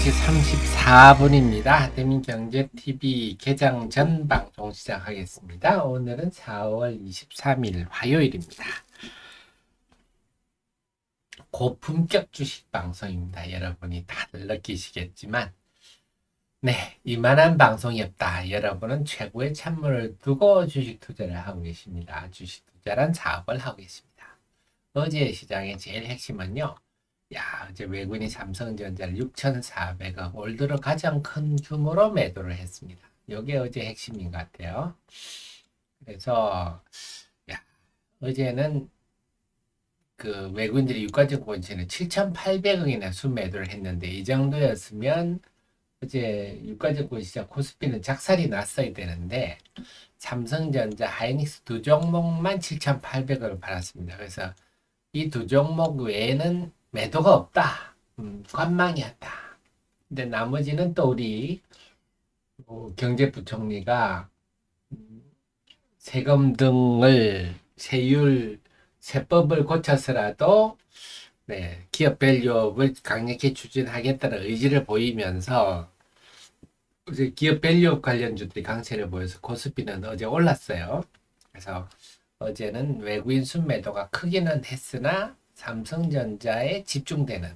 9시 34분입니다. 대민경제TV 개장 전 방송 시작하겠습니다. 오늘은 4월 23일 화요일입니다. 고품격 주식 방송입니다. 여러분이 다들 느끼시겠지만, 네, 이만한 방송이 없다. 여러분은 최고의 찬물을 두고 주식 투자를 하고 계십니다. 주식 투자란 사업을 하고 계십니다. 어제 시장의 제일 핵심은요, 야, 이제 외국인이 삼성전자를 6,400억 올 들어 가장 큰 규모로 매도를 했습니다. 이게 어제 핵심인 것 같아요. 그래서 야, 어제는 그 외국인들이 유가증권지는 7,800억이나 순매도를 했는데 이 정도였으면 어제 유가증권 시장 코스피는 작살이 났어야 되는데 삼성전자, 하이닉스 두 종목만 7,800억을 팔았습니다. 그래서 이 두 종목 외에는 매도가 없다. 음, 관망이었다. 근데 나머지는 또 우리 어, 경제부총리가 음, 세금 등을 세율 세법을 고쳐서라도 네, 기업 밸류업을 강력히 추진하겠다는 의지를 보이면서 어제 기업 밸류업 관련주들이 강세를 보여서 코스피는 어제 올랐어요. 그래서 어제는 외국인 순매도가 크기는 했으나 삼성전자에 집중되는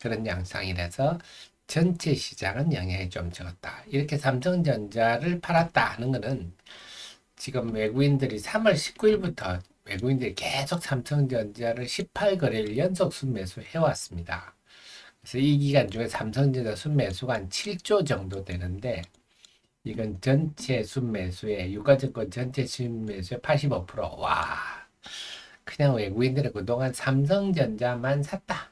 그런 양상이라서 전체 시장은 영향이 좀 적었다. 이렇게 삼성전자를 팔았다 하는 것은 지금 외국인들이 3월 19일부터 외국인들이 계속 삼성전자를 18거래일 연속 순매수 해왔습니다. 그래서 이 기간 중에 삼성전자 순매수가 한 7조 정도 되는데 이건 전체 순매수의 유가증권 전체 순매수의 85%. 와, 그냥 외국인들이 그동안 삼성전자만 샀다.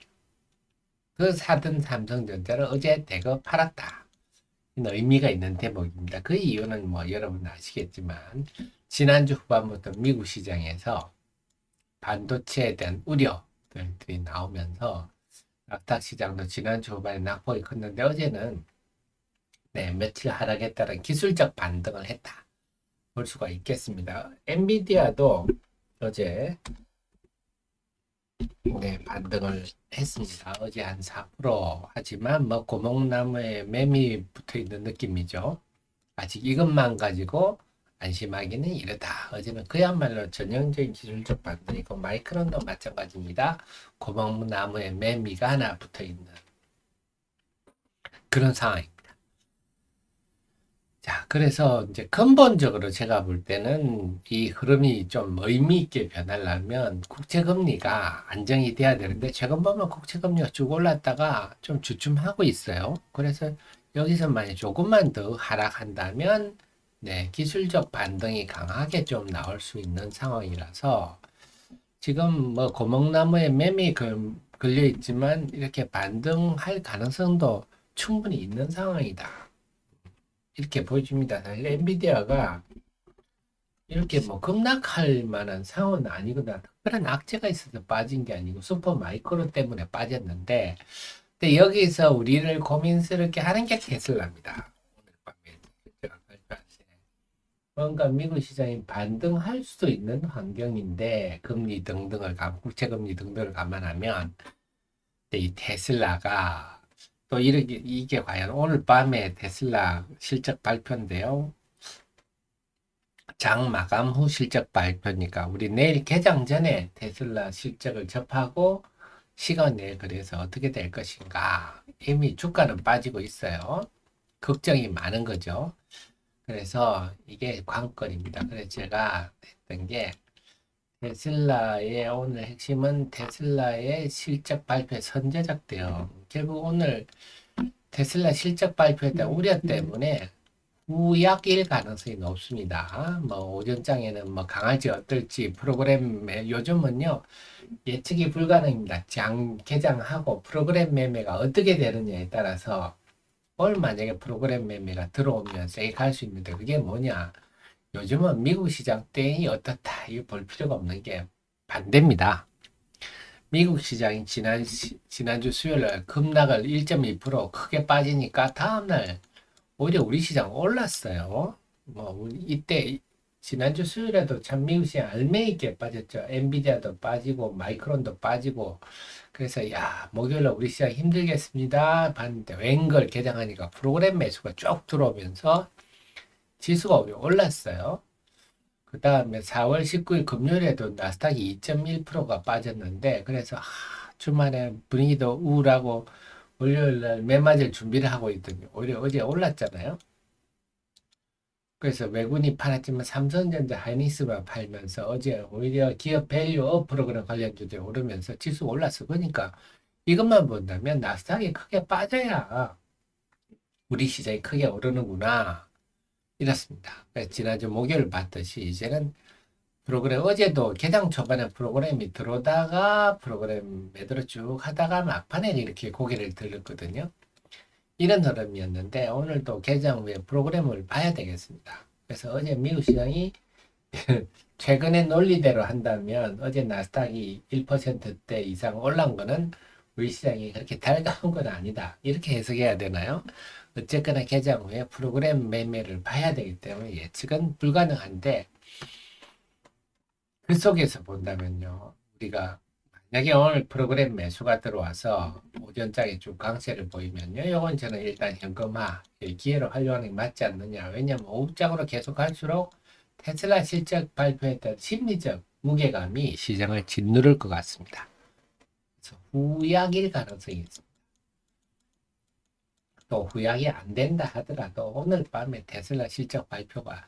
그 사던 삼성전자를 어제 대거 팔았다. 의미가 있는 대목입니다. 그 이유는 뭐 여러분 아시겠지만 지난주 후반부터 미국 시장에서 반도체에 대한 우려들이 나오면서 낙탁 시장도 지난주 후반에 낙폭이 컸는데 어제는 네, 며칠 하락했다는 기술적 반등을 했다. 볼 수가 있겠습니다. 엔비디아도 어제 네, 반등을 했습니다. 어제 한 4% 하지만 뭐 고목나무에 매미 붙어 있는 느낌이죠. 아직 이것만 가지고 안심하기는 이르다. 어제는 그야말로 전형적인 기술적 반등이고 마이크론도 마찬가지입니다. 고목나무에 매미가 하나 붙어 있는 그런 상황입니다. 자, 그래서 이제 근본적으로 제가 볼 때는 이 흐름이 좀 의미 있게 변하려면 국채 금리가 안정이 돼야 되는데 최근 보면 국채 금리가 쭉 올랐다가 좀 주춤하고 있어요. 그래서 여기서 만약 조금만 더 하락한다면 네, 기술적 반등이 강하게 좀 나올 수 있는 상황이라서 지금 뭐 고목나무에 매미 걸려 있지만 이렇게 반등할 가능성도 충분히 있는 상황이다. 이렇게 보여줍니다. 사실 엔비디아가 이렇게 뭐 급락할 만한 상황은 아니거나 특별한 악재가 있어서 빠진 게 아니고 슈퍼 마이크로 때문에 빠졌는데 근데 여기서 우리를 고민스럽게 하는 게 테슬라입니다. 뭔가 미국 시장이 반등할 수도 있는 환경인데 금리 등등을 감 국채 금리 등등을 감안하면 이 테슬라가 또 이렇게 이게 과연 오늘 밤에 테슬라 실적 발표인데요. 장 마감 후 실적 발표니까 우리 내일 개장 전에 테슬라 실적을 접하고 시간 내에 그래서 어떻게 될 것인가 이미 주가는 빠지고 있어요. 걱정이 많은 거죠. 그래서 이게 관건입니다. 그래서 제가 했던 게 테슬라의 오늘 핵심은 테슬라의 실적 발표 선제적 대응. 결국 오늘 테슬라 실적 발표에 우려 때문에 우약일 가능성이 높습니다. 뭐 오전장에는 뭐 강할지 어떨지 프로그램 요즘은요 예측이 불가능입니다. 장 개장하고 프로그램 매매가 어떻게 되느냐에 따라서 오늘 만약에 프로그램 매매가 들어오면 세게 갈수 있는데 그게 뭐냐? 요즘은 미국 시장 땡이 어떻다 이거 볼 필요가 없는 게 반대입니다. 미국 시장이 지난 지난주 수요일 날 급락을 1.2% 크게 빠지니까 다음 날 오히려 우리 시장 올랐어요. 뭐 이때 지난주 수요일에도 참 미국 시장 알맹이게 빠졌죠. 엔비디아도 빠지고 마이크론도 빠지고 그래서 야 목요일에 우리 시장 힘들겠습니다. 봤는데 웬걸 개장하니까 프로그램 매수가 쭉 들어오면서 지수가 오히려 올랐어요. 그 다음에 4월 19일 금요일에도 나스닥이 2.1%가 빠졌는데 그래서 아, 주말에 분위기도 우울하고 월요일 날 매맞을 준비를 하고 있더니 오히려 어제 올랐잖아요. 그래서 외국인이 팔았지만 삼성전자 하이닉스만 팔면서 어제 오히려 기업 밸류 업 프로그램 관련주들이 오르면서 지수 올랐어. 그러니까 이것만 본다면 나스닥이 크게 빠져야 우리 시장이 크게 오르는구나. 이렇습니다. 그래서 지난주 목요일 봤듯이 이제는 프로그램 어제도 개장 초반에 프로그램이 들어오다가 프로그램 매도를 쭉 하다가 막판에 이렇게 고개를 들었거든요. 이런 흐름이었는데 오늘도 개장 후에 프로그램을 봐야 되겠습니다. 그래서 어제 미국 시장이 최근의 논리대로 한다면 어제 나스닥이 1%대 이상 올란 거는 우리 시장이 그렇게 달가운 건 아니다. 이렇게 해석해야 되나요? 어쨌거나 개장 후에 프로그램 매매를 봐야 되기 때문에 예측은 불가능한데 그 속에서 본다면요. 우리가 만약에 오늘 프로그램 매수가 들어와서 오전장에 쭉 강세를 보이면요. 이건 저는 일단 현금화 기회로 활용하는 게 맞지 않느냐. 왜냐하면 오후장으로 계속 갈수록 테슬라 실적 발표했던 심리적 무게감이 시장을 짓누를 것 같습니다. 그래서 후약일 가능성이 있습니다. 또 후약이 안 된다 하더라도 오늘 밤에 테슬라 실적 발표가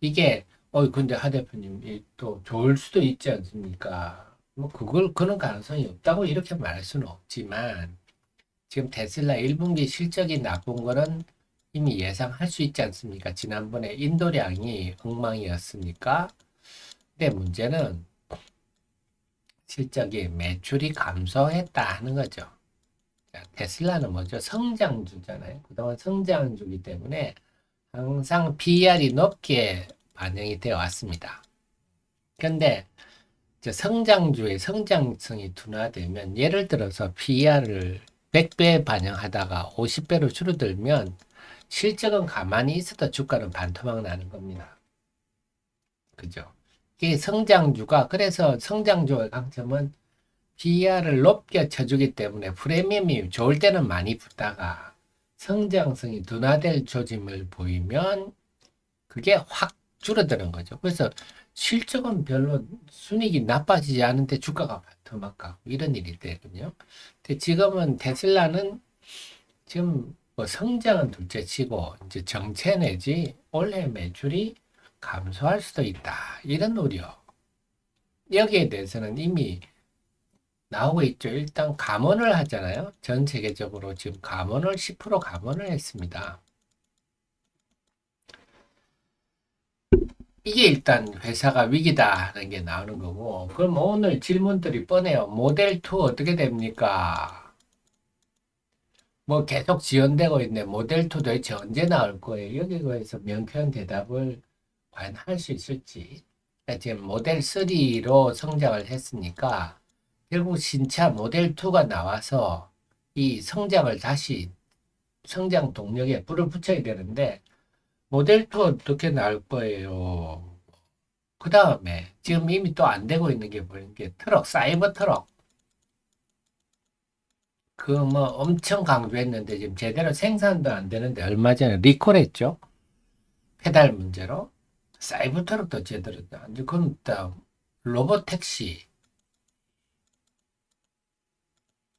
이게 어 근데 하 대표님 또 좋을 수도 있지 않습니까? 뭐 그걸 그런 가능성이 없다고 이렇게 말할 수는 없지만 지금 테슬라 1분기 실적이 나쁜 거는 이미 예상할 수 있지 않습니까? 지난번에 인도량이 엉망이었으니까. 근데 문제는 실적이 매출이 감소했다 하는 거죠. 자, 테슬라는 뭐죠? 성장주잖아요. 그동안 성장주기 때문에 항상 PER이 높게 반영이 되어 왔습니다. 이제 성장주의 성장성이 둔화되면 예를 들어서 PER을 100배 반영하다가 50배로 줄어들면 실적은 가만히 있어도 주가는 반토막 나는 겁니다. 그죠? 이 성장주가 그래서 성장주의 강점은 PER을 높게 쳐주기 때문에 프리미엄이 좋을 때는 많이 붙다가 성장성이 둔화될 조짐을 보이면 그게 확 줄어드는 거죠. 그래서 실적은 별로 순익이 나빠지지 않은데 주가가 반토막 가고 이런 일이 되거든요. 근데 지금은 테슬라는 지금 뭐 성장은 둘째 치고 이제 정체 내지 올해 매출이 감소할 수도 있다. 이런 우려. 여기에 대해서는 이미 나오고 있죠. 일단 감원을 하잖아요. 전 세계적으로 지금 감원을 10% 감원을 했습니다. 이게 일단 회사가 위기다라는 게 나오는 거고, 그럼 오늘 질문들이 뻔해요. 모델 2 어떻게 됩니까? 뭐 계속 지연되고 있네. 모델 2 도대체 언제 나올 거예요? 여기에서 명쾌한 대답을 과연 할 수 있을지. 지금 모델 3로 성장을 했으니까 결국 신차 모델 2가 나와서 이 성장을 다시 성장 동력에 불을 붙여야 되는데 모델 2 어떻게 나올 거예요? 그 다음에 지금 이미 또 안 되고 있는 게 뭐인 게 트럭, 사이버 트럭. 그 뭐 엄청 강조했는데 지금 제대로 생산도 안 되는데 얼마 전에 리콜했죠? 페달 문제로. 사이버 트럭도 제대로 안 돼. 그럼 또 로봇 택시.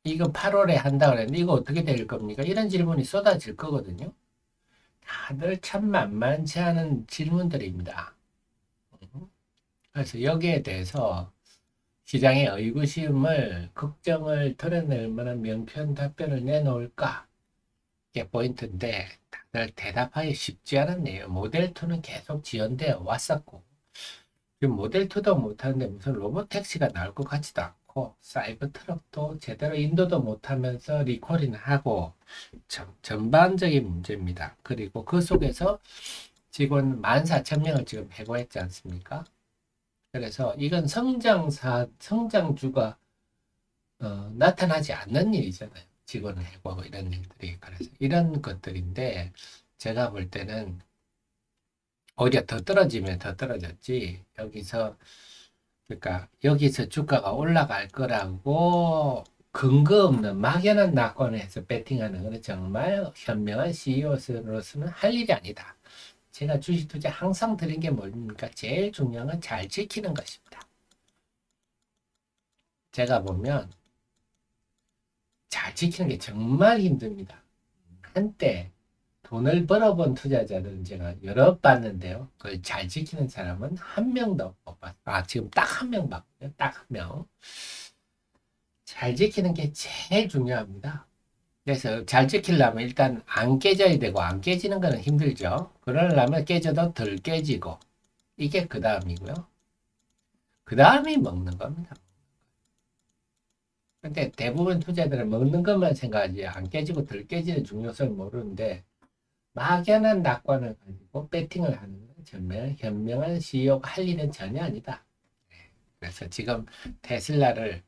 이거 8월에 한다 그랬는데 이거 어떻게 될 겁니까? 이런 질문이 쏟아질 거거든요. 다들 참 만만치 않은 질문들입니다. 그래서 여기에 대해서 시장의 의구심을, 걱정을 털어낼 만한 명쾌한 답변을 내놓을까? 이게 포인트인데, 다들 대답하기 쉽지 않았네요. 모델2는 계속 지연되어 왔었고, 지금 모델2도 못하는데 무슨 로봇 택시가 나올 것 같지도 않고, 사이버 트럭도 제대로 인도도 못하면서 리콜이나 하고, 전, 전반적인 문제입니다. 그리고 그 속에서 직원 14,000명을 지금 해고했지 않습니까? 그래서 이건 성장사, 성장주가 어, 나타나지 않는 일이잖아요. 직원을 해고하고 이런 일들이. 그래서 이런 것들인데 제가 볼 때는 오히려 더 떨어지면 더 떨어졌지. 여기서 그러니까 여기서 주가가 올라갈 거라고 근거 없는 막연한 낙관에서 베팅하는 건 정말 현명한 CEO로서는 할 일이 아니다. 제가 주식 투자 항상 드린 게 뭡니까? 제일 중요한 건 잘 지키는 것입니다. 제가 보면 잘 지키는 게 정말 힘듭니다. 한때 돈을 벌어본 투자자들은 제가 여러 봤는데요. 그걸 잘 지키는 사람은 한 명도 못 봤어요. 아, 지금 딱 한 명 봤고요. 딱 한 명. 잘 지키는 게 제일 중요합니다. 그래서 잘 지키려면 일단 안 깨져야 되고 안 깨지는 거는 힘들죠. 그러려면 깨져도 덜 깨지고 이게 그 다음이고요. 그 다음이 먹는 겁니다. 근데 대부분 투자들은 먹는 것만 생각하지 안 깨지고 덜 깨지는 중요성을 모르는데 막연한 낙관을 가지고 배팅을 하는 건 정말 현명한 CEO가 할 일은 전혀 아니다. 네. 그래서 지금 테슬라를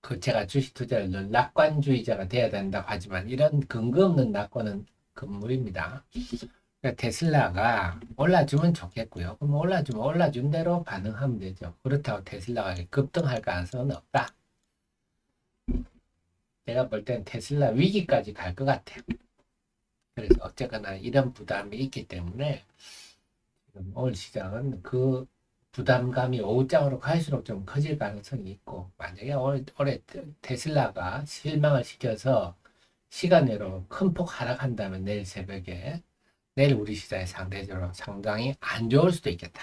그 제가 주식 투자를 늘 낙관주의자가 돼야 된다고 하지만 이런 근거 없는 낙관은 금물입니다. 그러니까 테슬라가 올라주면 좋겠고요. 그럼 올라주면 올라준 대로 반응하면 되죠. 그렇다고 테슬라가 급등할 가능성은 없다. 제가 볼 땐 테슬라 위기까지 갈 것 같아요. 그래서 어쨌거나 이런 부담이 있기 때문에 지금 오늘 시장은 그 부담감이 오장으로 갈수록 좀 커질 가능성이 있고 만약에 올, 올해 테- 테슬라가 실망을 시켜서 시간으로 큰 폭 하락한다면 내일 새벽에 내일 우리 시장이 상대적으로 상당히 안 좋을 수도 있겠다.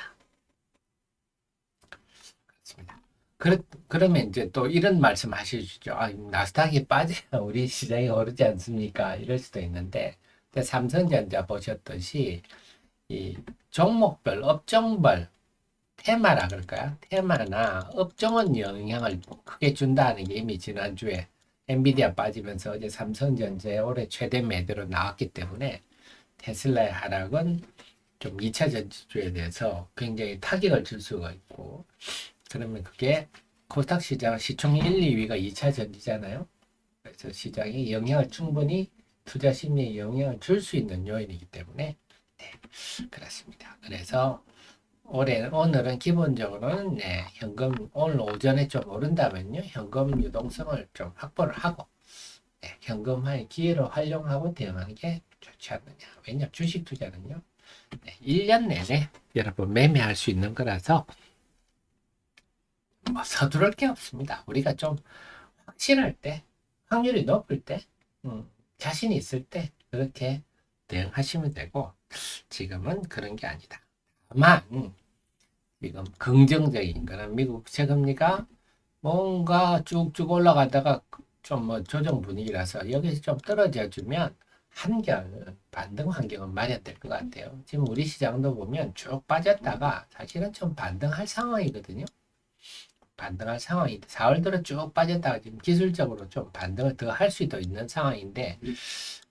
그렇습니다. 그러, 그러면 이제 또 이런 말씀 하시죠. 아, 나스닥이 빠져야 우리 시장이 오르지 않습니까? 이럴 수도 있는데, 삼성전자 보셨듯이 이 종목별, 업종별 테마라 그럴까요? 테마나 업종은 영향을 크게 준다는 게 이미 지난주에 엔비디아 빠지면서 어제 삼성전자의 올해 최대 매도로 나왔기 때문에 테슬라의 하락은 좀 2차 전지주에 대해서 굉장히 타격을 줄 수가 있고 그러면 그게 코스닥 시장 시총 1, 2위가 2차 전지잖아요. 그래서 시장에 영향을 충분히 투자 심리에 영향을 줄 수 있는 요인이기 때문에 네, 그렇습니다. 그래서 올해 오늘은 기본적으로는 네, 현금 오늘 오전에 좀 오른다면요 현금 유동성을 좀 확보를 하고 네, 현금화의 기회로 활용하고 대응하는 게 좋지 않느냐. 왜냐 주식 투자는요 네, 1년 내내 여러분 매매할 수 있는 거라서 뭐 서두를 게 없습니다. 우리가 좀 확실할 때, 확률이 높을 때, 음, 자신 있을 때 그렇게 대응하시면 되고 지금은 그런 게 아니다. 다만 지금 긍정적인 거는 미국 세금리가 뭔가 쭉쭉 올라가다가 좀 뭐 조정 분위기라서 여기서 좀 떨어져 주면 한결 반등 환경은 마련될 것 같아요. 지금 우리 시장도 보면 쭉 빠졌다가 사실은 좀 반등할 상황이거든요. 반등할 상황인데 4월 들어 쭉 빠졌다가 지금 기술적으로 좀 반등을 더 할 수도 있는 상황인데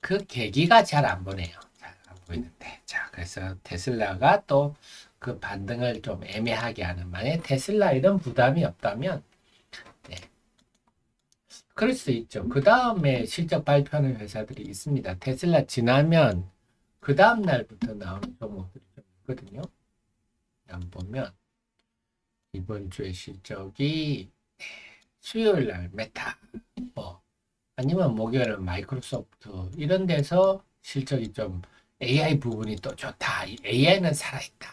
그 계기가 잘 안 보네요. 잘 안 보이는데 자 그래서 테슬라가 또 그 반등을 좀 애매하게 하는 만약에 테슬라 이런 부담이 없다면 네. 그럴 수 있죠. 그 다음에 실적 발표하는 회사들이 있습니다. 테슬라 지나면 그 다음 날부터 나오는 종목들이 좀 있거든요. 보면 이번 주에 실적이 네, 수요일 날 메타 뭐 아니면 목요일은 마이크로소프트 이런 데서 실적이 좀 AI 부분이 또 좋다. AI는 살아있다.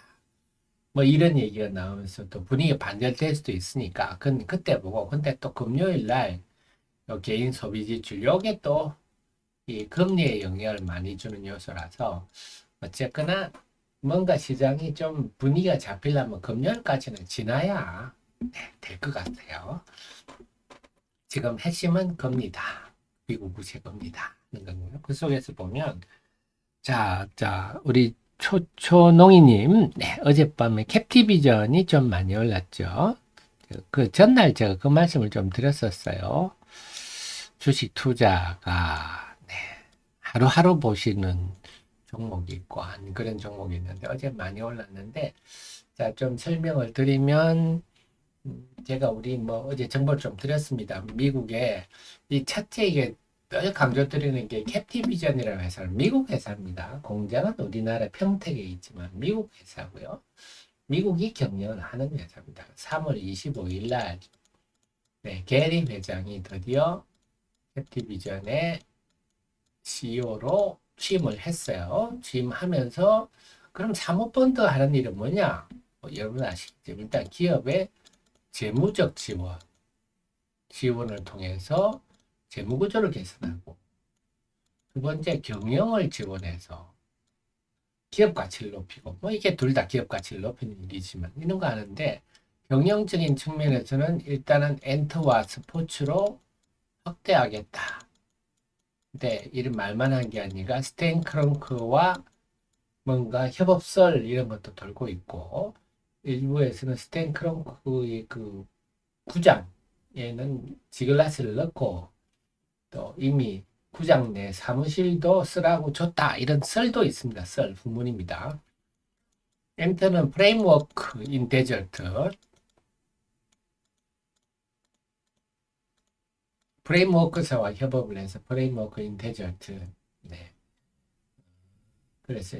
뭐 이런 얘기가 나오면서 또 분위기가 반전될 수도 있으니까 그건 그때 보고 근데 또 금요일 날요 개인 소비 지출 요게 또 이 금리에 영향을 많이 주는 요소라서 어쨌거나 뭔가 시장이 좀 분위기가 잡히려면 금요일까지는 지나야 될것 같아요. 지금 핵심은 겁니다. 미국 구세 겁니다. 그 속에서 보면 자, 자, 우리 초초농이님, 네, 어젯밤에 캡티비전이 좀 많이 올랐죠. 그 전날 제가 그 말씀을 좀 드렸었어요. 주식 투자가 네, 하루하루 보시는 종목이 있고 안 그런 종목이 있는데 어제 많이 올랐는데 자 좀 설명을 드리면 음, 제가 우리 뭐 어제 정보를 좀 드렸습니다. 미국에 이 첫째 이게 늘 강조드리는 게 캡티비전이라는 회사는 미국 회사입니다. 공장은 우리나라 평택에 있지만 미국 회사고요. 미국이 경영을 하는 회사입니다. 3월 25일 날 네, 게리 회장이 드디어 캡티비전의 CEO로 취임을 했어요. 취임하면서 그럼 사모펀드 하는 일은 뭐냐? 뭐 여러분 아시겠죠? 일단 기업의 재무적 지원, 지원을 통해서 재무 구조를 개선하고 두 번째 경영을 지원해서 기업 가치를 높이고 뭐 이게 둘 다 기업 가치를 높이는 일이지만 이런 거 하는데 경영적인 측면에서는 일단은 엔터와 스포츠로 확대하겠다. 근데 이런 말만 한 게 아니라 스테인 크렁크와 뭔가 협업설 이런 것도 돌고 있고 일부에서는 스테인 크렁크의 그 구장에는 지글라스를 넣고 또 이미 구장 내 사무실도 쓰라고 줬다 이런 썰도 있습니다. 썰 후문입니다. 엔터는 프레임워크 인 데절트 프레임워크사와 협업을 해서 프레임워크 인 데절트 네. 그래서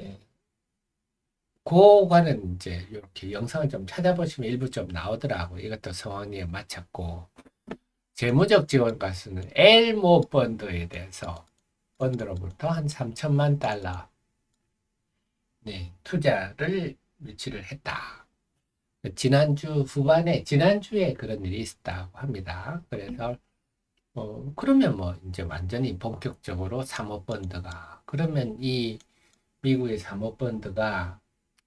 그거는 이제 이렇게 영상을 좀 찾아보시면 일부 좀 나오더라고. 이것도 성황리에 마쳤고 재무적 지원 가수는 엘모 펀드에 대해서 펀드로부터 한 3천만 달러 네, 투자를 유치를 했다. 지난주 후반에 지난주에 그런 일이 있었다고 합니다. 그래서 어, 그러면 뭐 이제 완전히 본격적으로 사모펀드가 그러면 이 미국의 사모펀드가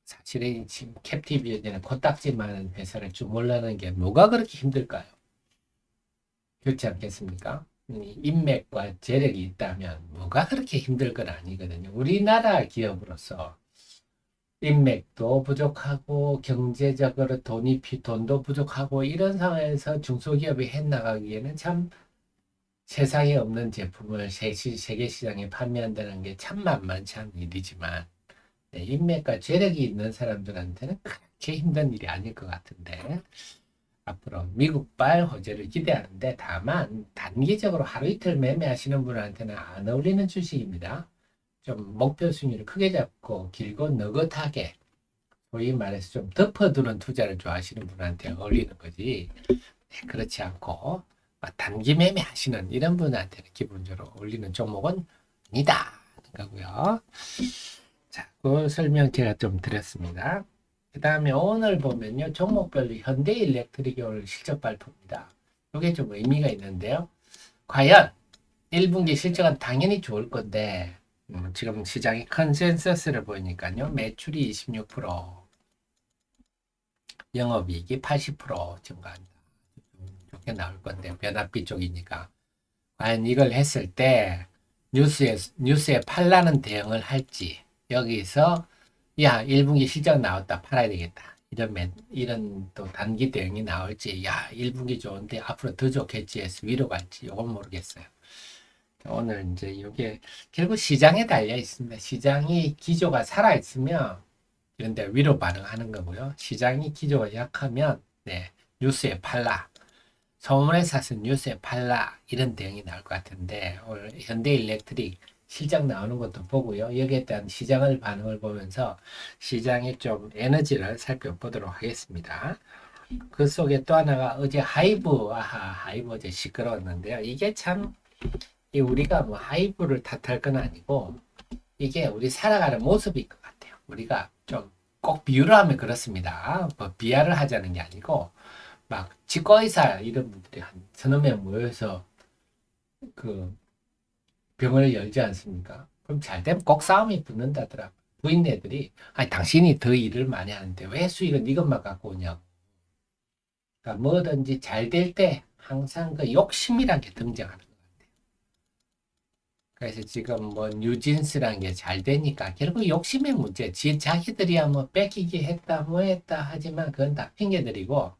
사실은 지금 캡티비전이나 코딱지 많은 회사를 주몰라는 게 뭐가 그렇게 힘들까요? 그렇지 않겠습니까? 이 인맥과 재력이 있다면 뭐가 그렇게 힘들 건 아니거든요. 우리나라 기업으로서 인맥도 부족하고 경제적으로 돈이 피, 돈도 부족하고 이런 상황에서 중소기업이 해나가기에는 참 세상에 없는 제품을 세- 세계 시장에 판매한다는 게 참 만만치 않은 일이지만 네, 인맥과 재력이 있는 사람들한테는 그렇게 힘든 일이 아닐 것 같은데 앞으로 미국발 호재를 기대하는데 다만 단기적으로 하루 이틀 매매하시는 분한테는 안 어울리는 주식입니다. 좀 목표 수익률을 크게 잡고 길고 느긋하게 소위 말해서 좀 덮어두는 투자를 좋아하시는 분한테 어울리는 거지 네, 그렇지 않고 막 단기 매매 하시는 이런 분한테는 기본적으로 어울리는 종목은 아니다 거고요. 자, 그 설명 제가 좀 드렸습니다. 그 다음에 오늘 보면요. 종목별로 현대 일렉트릭이 오늘 실적 발표입니다. 이게 좀 의미가 있는데요. 과연 1분기 실적은 당연히 좋을 건데 음, 지금 시장이 컨센서스를 보니까요. 매출이 26%, 영업이익이 80% 증가한다. 좀 좋게 나올 건데 변압비 쪽이니까 과연 이걸 했을 때 뉴스에 뉴스에 팔라는 대응을 할지 여기서 야 1분기 실적 나왔다 팔아야 되겠다 이런 매, 이런 또 단기 대응이 나올지 야 1분기 좋은데 앞으로 더 좋겠지 해서 위로 갈지 이건 모르겠어요. 오늘 이제 이게 결국 시장에 달려 있습니다. 시장이 기조가 살아 있으면 이런데 위로 반응하는 거고요. 시장이 기조가 약하면 네 뉴스에 팔라 소문에 사서 뉴스에 팔라 이런 대응이 나올 것 같은데 오늘 현대일렉트릭 실적 나오는 것도 보고요. 여기에 대한 시장을 반응을 보면서 시장의 좀 에너지를 살펴보도록 하겠습니다. 그 속에 또 하나가 어제 하이브, 아하, 하이브 어제 시끄러웠는데요. 이게 참, 이 우리가 뭐 하이브를 탓할 건 아니고, 이게 우리 살아가는 모습일 것 같아요. 우리가 좀 꼭 비유를 하면 그렇습니다. 뭐 비하를 하자는 게 아니고, 막 치과의사 이런 분들이 한 서너 명 모여서 그 병원을 열지 않습니까? 그럼 잘 되면 꼭 싸움이 붙는다더라. 부인네들이 아니 당신이 더 일을 많이 하는데 왜 수익은 이것만 갖고 오냐고. 그러니까 뭐든지 잘 될 때 항상 그 욕심이란 게 등장하는 것 같아요. 그래서 지금 뭐 뉴진스라는 게 잘 되니까 결국 욕심의 문제. 지 자기들이야 뭐 뺏기기 했다 뭐 했다 하지만 그건 다 핑계들이고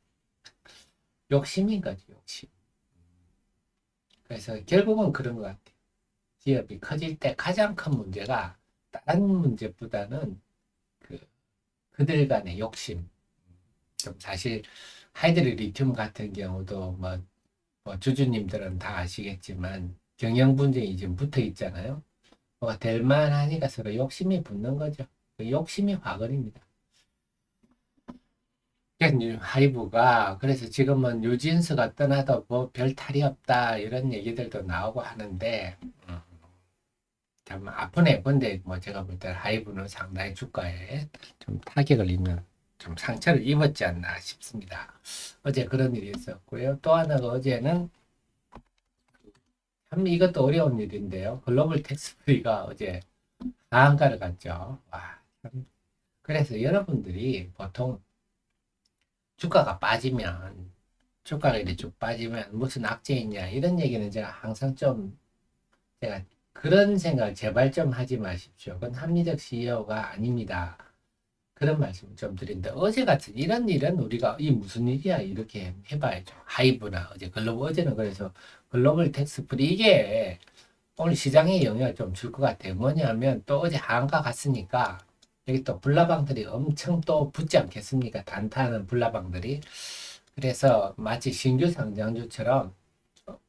욕심인 거지 욕심. 그래서 결국은 그런 것 같아요. 기업이 커질 때 가장 큰 문제가 다른 문제보다는 그 그들 간의 욕심. 좀 사실 하이드리 리튬 같은 경우도 뭐, 뭐 주주님들은 다 아시겠지만 경영 분쟁이 지금 붙어 있잖아요. 뭐가 될 만하니까 서로 욕심이 붙는 거죠. 그 욕심이 화근입니다. 하이브가 그래서 지금은 유진스가 떠나도 뭐 별 탈이 없다 이런 얘기들도 나오고 하는데 음, 참 아프네. 근데 뭐 제가 볼 때 하이브는 상당히 주가에 좀 타격을 입는 좀 상처를 입었지 않나 싶습니다. 어제 그런 일이 있었고요. 또 하나가 어제는 참 이것도 어려운 일인데요. 글로벌 텍스프리가 어제 하한가를 갔죠. 와, 참. 그래서 여러분들이 보통 주가가 빠지면 주가가 이렇게 쭉 빠지면 무슨 악재 있냐 이런 얘기는 제가 항상 좀 제가 그런 생각 제발 좀 하지 마십시오. 그건 합리적 CEO가 아닙니다. 그런 말씀을 좀 드린다. 어제 같은 이런 일은 우리가 이 무슨 일이야 이렇게 해봐야죠. 하이브나 어제 글로벌 어제는 그래서 글로벌 텍스 프리 이게 오늘 시장에 영향을 좀 줄 것 같아요. 뭐냐면 또 어제 한가 갔으니까 여기 또 불나방들이 엄청 또 붙지 않겠습니까? 단타하는 불나방들이. 그래서 마치 신규 상장주처럼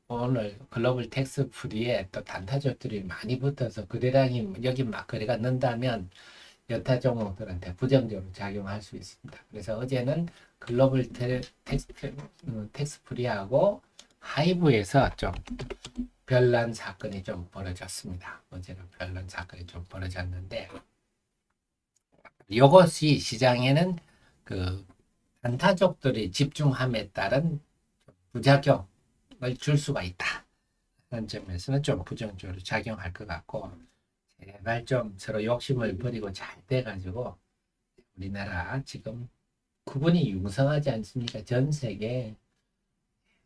오늘 글로벌 텍스 프리에 또 단타주들이 많이 붙어서 거래량이 여기 막 거래가 는다면 여타 종목들한테 부정적으로 작용할 수 있습니다. 그래서 어제는 글로벌 테, 텍스, 음, 텍스 프리하고 하이브에서 좀 별난 사건이 좀 벌어졌습니다. 어제는 별난 사건이 좀 벌어졌는데 이것이 시장에는 그 단타족들이 집중함에 따른 부작용을 줄 수가 있다. 그런 점에서는 좀 부정적으로 작용할 것 같고 제발 좀 서로 욕심을 버리고 잘 돼가지고 우리나라 지금 구분이 융성하지 않습니까? 전 세계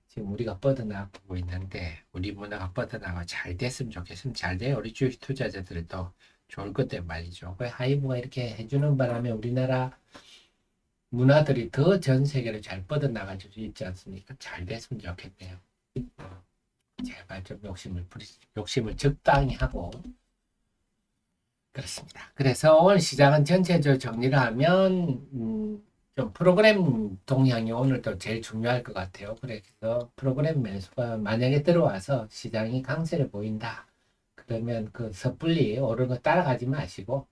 지금 우리가 뻗어나가고 있는데 우리 문화가 뻗어나가 잘 됐으면 좋겠으면 잘 돼요. 우리 주식 투자자들도 좋을 것때 말이죠. 그 하이브가 이렇게 해주는 바람에 우리나라 문화들이 더 전 세계로 잘 뻗어나갈 수 있지 않습니까? 잘 됐으면 좋겠네요. 제발 좀 욕심을 부리, 욕심을 적당히 하고 그렇습니다. 그래서 오늘 시장은 전체적으로 정리를 하면 음, 좀 프로그램 동향이 오늘도 제일 중요할 것 같아요. 그래서 프로그램 매수가 만약에 들어와서 시장이 강세를 보인다. 그러면 그 섣불리 오르는 거 따라가지 마시고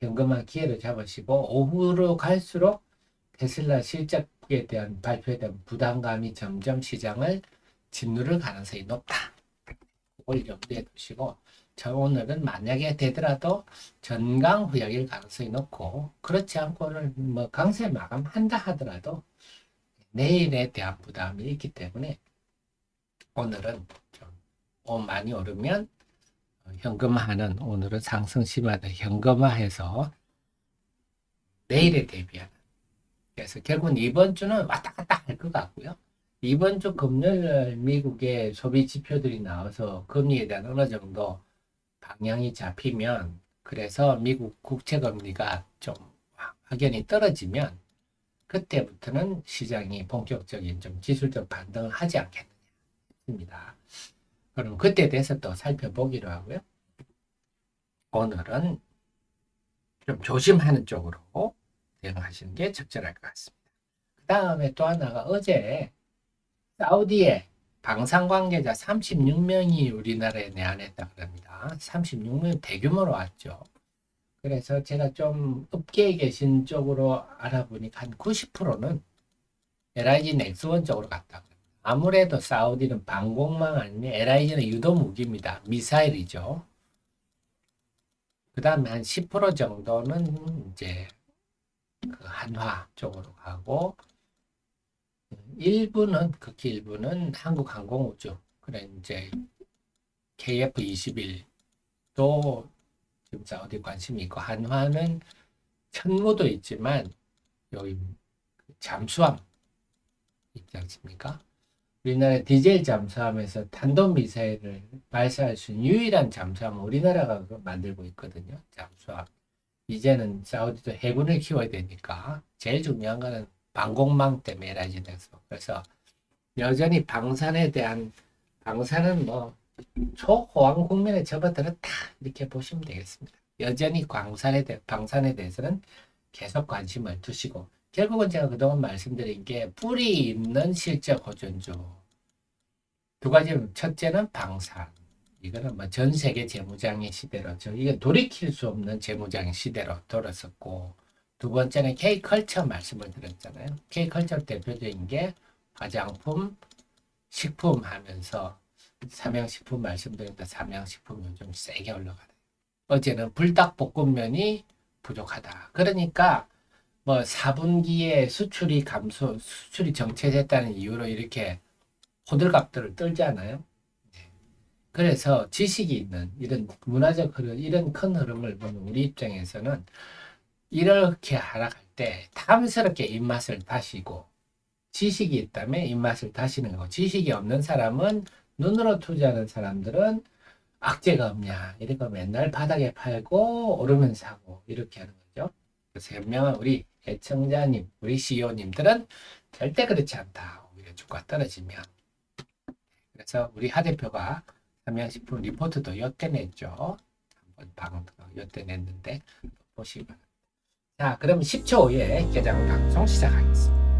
현금화 기회를 잡으시고 오후로 갈수록 테슬라 실적에 대한 발표에 대한 부담감이 점점 시장을 짓누를 가능성이 높다. 그걸 염두에 두시고 저 오늘은 만약에 되더라도 전강 후약일 가능성이 높고 그렇지 않고는 뭐 강세 마감한다 하더라도 내일에 대한 부담이 있기 때문에 오늘은 좀 많이 오르면 현금화는 오늘은 상승 심하다 현금화해서 내일에 대비하는 그래서 결국은 이번 주는 왔다 갔다 할 것 같고요. 이번 주 금요일 미국의 소비 지표들이 나와서 금리에 대한 어느 정도 방향이 잡히면 그래서 미국 국채 금리가 좀 확연히 떨어지면 그때부터는 시장이 본격적인 좀 기술적 반등을 하지 않겠느냐 싶습니다. 그럼 그때 대해서 또 살펴보기로 하고요. 오늘은 좀 조심하는 쪽으로 대응하시는 게 적절할 것 같습니다. 그 다음에 또 하나가 어제 사우디에 방산 관계자 36명이 우리나라에 내한했다 그럽니다. 36명 대규모로 왔죠. 그래서 제가 좀 업계에 계신 쪽으로 알아보니까 한 90%는 LIG 넥스원 쪽으로 갔다. 아무래도 사우디는 방공망 아니면 LIG는 유도 무기입니다. 미사일이죠. 그 다음에 한 10% 정도는 이제 그 한화 쪽으로 가고 일부는 극히 일부는 한국항공우주 그래 이제 KF21도 지금 사우디 관심이 있고 한화는 천무도 있지만 여기 잠수함 있지 않습니까? 우리나라 디젤 잠수함에서 탄도미사일을 발사할 수 있는 유일한 잠수함은 우리나라가 만들고 있거든요. 잠수함. 이제는 사우디도 해군을 키워야 되니까 제일 중요한 거는 방공망 때문에 에라지돼서 그래서 여전히 방산에 대한 방산은 뭐 초호황 국민에 접어들었다 이렇게 보시면 되겠습니다. 여전히 광산에 대 방산에 대해서는 계속 관심을 두시고 결국은 제가 그동안 말씀드린 게 뿌리 있는 실적 호전주 두 가지는 첫째는 방산 이거는 뭐 전 세계 재무장의 시대로 저 이게 돌이킬 수 없는 재무장의 시대로 돌아섰고 두 번째는 K컬처 말씀을 드렸잖아요. K컬처 대표적인 게 화장품, 식품 하면서 삼양식품 말씀드렸다. 삼양식품 요즘 세게 올라가요. 어제는 불닭볶음면이 부족하다. 그러니까 뭐 4분기에 수출이 감소, 수출이 정체됐다는 이유로 이렇게 호들갑들을 떨잖아요. 네. 그래서 지식이 있는 이런 문화적 흐름, 이런 큰 흐름을 보는 우리 입장에서는 이렇게 하락할 때 탐스럽게 입맛을 다시고 지식이 있다면 입맛을 다시는 거고 지식이 없는 사람은 눈으로 투자하는 사람들은 악재가 없냐 이러고 맨날 바닥에 팔고 오르면 사고 이렇게 하는 거죠. 그래서 현명한 우리 애청자님, 우리 CEO님들은 절대 그렇지 않다. 오히려 주가 떨어지면. 그래서 우리 하 대표가 삼양식품 리포트도 여태 냈죠. 한번 방 여태 냈는데 바랍니다. 자, 그럼 10초 후에 개장 방송 시작하겠습니다.